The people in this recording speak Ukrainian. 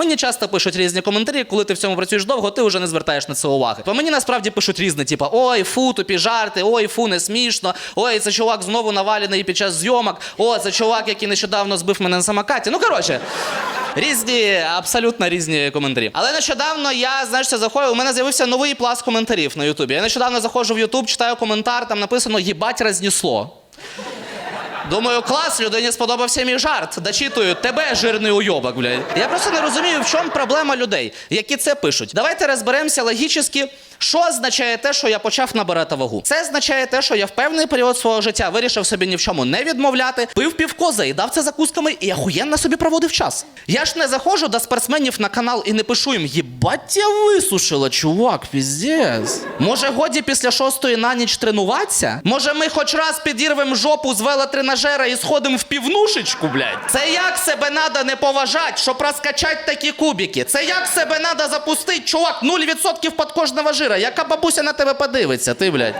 Мені часто пишуть різні коментарі, коли ти в цьому працюєш довго, ти вже не звертаєш на це уваги. Бо мені насправді пишуть різне, типу, ой, фу, тупі жарти, ой, фу, не смішно, ой, це чувак знову навалений під час зйомок, о, це чувак, який нещодавно збив мене на самокаті. Ну коротше. Різні, абсолютно різні коментарі. Але нещодавно я, знаєш, це заходив, у мене з'явився новий пласт коментарів на Ютубі. Я нещодавно заходжу в Ютуб, читаю коментар, там написано їбать рознесло. Думаю, клас, людині сподобався мій жарт. Дочитую, тебе жирний уйобок, блядь. Я просто не розумію, в чому проблема людей, які це пишуть. Давайте розберемося логічно, що означає те, що я почав набирати вагу. Це означає те, що я в певний період свого життя вирішив собі ні в чому не відмовляти, пив півко, заїдав це закусками і ахуєнно собі проводив час. Я ж не заходжу до спортсменів на канал і не пишу їм, їбать я висушила, чувак, піздець. Може, годі після шостої на ніч тренуватися? Може, ми хоч раз підірвемо жопу з велотренажера і сходимо в півнушечку, блядь? Це як себе надо не поважати, щоб розкачати такі кубики? Це як себе надо запустити, чувак, 0% під кожного жира. Яка бабуся на тебе подивиться, ти, блядь?